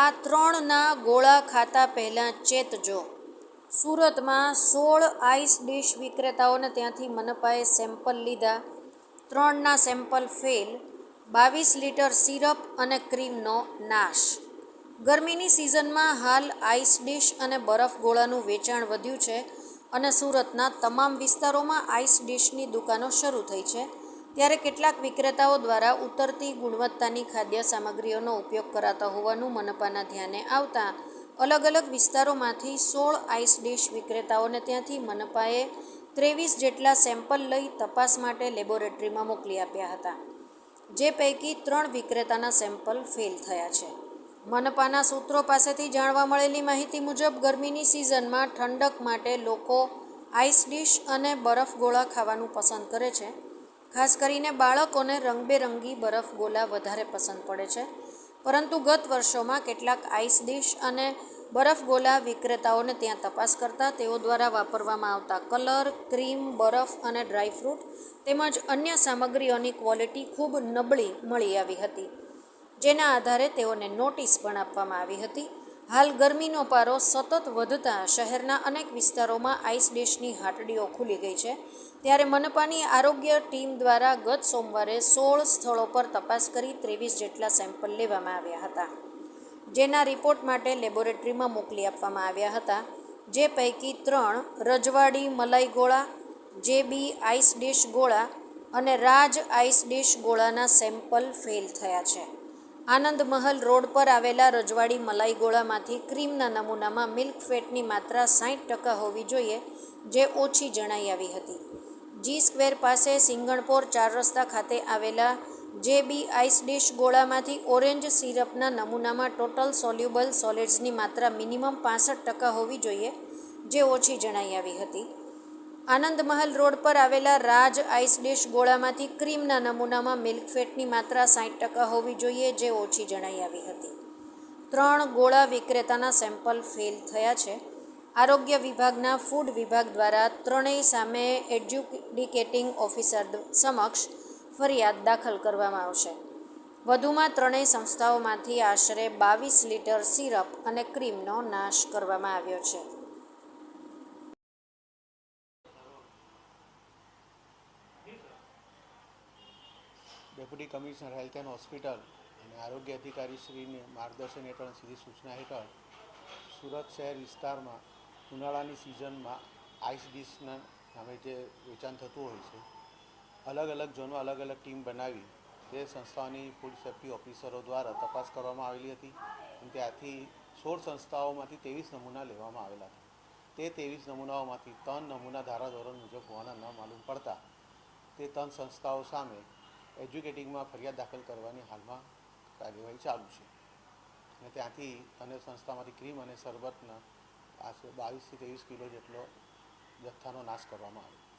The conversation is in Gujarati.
ક્રીમના ગોળા ખાતા પહેલાં ચેતજો સુરતમાં સોળ આઈસ ડીશ વિક્રેતાઓને ત્યાંથી મનપાએ સેમ્પલ લીધા. ત્રણના સેમ્પલ ફેલ. બાવીસ લીટર સિરપ અને ક્રીમનો નાશ. ગરમીની સિઝનમાં હાલ આઈસ ડીશ અને બરફ ગોળાનું વેચાણ વધ્યું છે અને સુરતના તમામ વિસ્તારોમાં આઈસ ડીશની દુકાનો શરૂ થઈ છે. ત્યારે કેટલાક વિક્રેતાઓ દ્વારા ઉતરતી ગુણવત્તાની ખાદ્ય સામગ્રીઓનો ઉપયોગ કરાતા હોવાનું મનપાના ધ્યાને આવતા અલગ અલગ વિસ્તારોમાંથી સોળ આઈસ ડીશ વિક્રેતાઓને ત્યાંથી મનપાએ ત્રેવીસ જેટલા સેમ્પલ લઈ તપાસ માટે લેબોરેટરીમાં મોકલી આપ્યા હતા, જે પૈકી ત્રણ વિક્રેતાના સેમ્પલ ફેલ થયા છે. મનપાના સૂત્રો પાસેથી જાણવા મળેલી માહિતી મુજબ, ગરમીની સિઝનમાં ઠંડક માટે લોકો આઈસ ડીશ અને બરફ ગોળા ખાવાનું પસંદ કરે છે. ખાસ કરીને બાળકોને રંગબેરંગી બરફ ગોલા વધારે પસંદ પડે છે. પરંતુ ગત વર્ષોમાં કેટલાક આઈસ ડીશ અને બરફ ગોલા વિક્રેતાઓને ત્યાં તપાસ કરતાં તેઓ દ્વારા વાપરવામાં આવતા કલર, ક્રીમ, બરફ અને ડ્રાયફ્રૂટ તેમજ અન્ય સામગ્રીઓની ક્વોલિટી ખૂબ નબળી મળી આવી હતી, જેના આધારે તેઓને નોટિસ પણ આપવામાં આવી હતી. હાલ ગરમીનો પારો સતત વધતા શહેરના અનેક વિસ્તારોમાં આઈસ ડેશની હાટડીઓ ખુલી ગઈ છે. ત્યારે મનપાની આરોગ્ય ટીમ દ્વારા ગત સોમવારે સોળ સ્થળો પર તપાસ કરી ત્રેવીસ જેટલા સેમ્પલ લેવામાં આવ્યા હતા. જેના રિપોર્ટ માટે લેબોરેટરીમાં મોકલી આપવામાં આવ્યા હતા. જે પૈકી ત્રણ રજવાડી, મલાઈ ગોળા જેબી આઈસ ડેશ ગોળા અને રાજ આઈસ ડેશ ગોળાના સેમ્પલ ફેલ થયા છે. આનંદ મહલ રોડ પર આવેલા રજવાડી મલાઈ ગોળામાંથી ક્રીમના નમૂનામાં મિલ્ક ફેટની માત્રા સાઠ ટકા હોવી જોઈએ, જે ઓછી જણાઈ આવી હતી. જી સ્ક્વેર પાસે સિંગણપોર ચાર રસ્તા ખાતે આવેલા જે બી આઈસ ડીશ ગોળામાંથી ઓરેન્જ સિરપના નમૂનામાં ટોટલ સોલ્યુબલ સોલિડ્સની માત્રા મિનિમમ પાસઠ ટકા હોવી જોઈએ, જે ઓછી જણાઈ આવી હતી. આનંદ મહલ રોડ પર આવેલા રાજ આઈસ ડિશ ગોળામાંથી ક્રીમના નમૂનામાં મિલ્ક ફેટની માત્રા સાઠ ટકા હોવી જોઈએ જે ઓછી જણાઈ આવી હતી. ત્રણ ગોળા વિક્રેતાના સેમ્પલ ફેલ થયા છે. આરોગ્ય વિભાગના ફૂડ વિભાગ દ્વારા ત્રણેય સામે એડ્યુડિકેટિંગ ઓફિસર સમક્ષ ફરિયાદ દાખલ કરવામાં આવશે. વધુમાં ત્રણેય સંસ્થાઓમાંથી આશરે બાવીસ લીટર સિરપ અને ક્રીમનો નાશ કરવામાં આવ્યો છે. Deputy commissioner health and hospital અને આરોગ્ય અધિકારી શ્રીને માર્ગદર્શન હેઠળ સીધી સૂચના હેઠળ સુરત શહેર વિસ્તારમાં ઉનાળાની સિઝનમાં આઈસ ડીશના નામે જે વેચાણ થતું હોય છે, અલગ અલગ ઝોનમાં અલગ અલગ ટીમ બનાવી તે સંસ્થાઓની ફૂડ સેફ્ટી ઓફિસરો દ્વારા તપાસ કરવામાં આવેલી હતી અને ત્યાંથી સોળ સંસ્થાઓમાંથી ત્રેવીસ નમૂના લેવામાં આવેલા હતા. તે ત્રેવીસ નમૂનાઓમાંથી ત્રણ નમૂના ધારાધોરણ મુજબ હોવાના ન માલુમ પડતા તે ત્રણ સંસ્થાઓ સામે એજ્યુકેટિંગમાં ફરિયાદ દાખલ કરવાની હાલમાં કાર્યવાહી ચાલુ છે. અને ત્યાંથી અને સંસ્થામાંથી ક્રીમ અને શરબતના આશરે બાવીસથી ત્રેવીસ કિલો જેટલો જથ્થાનો નાશ કરવામાં આવ્યો.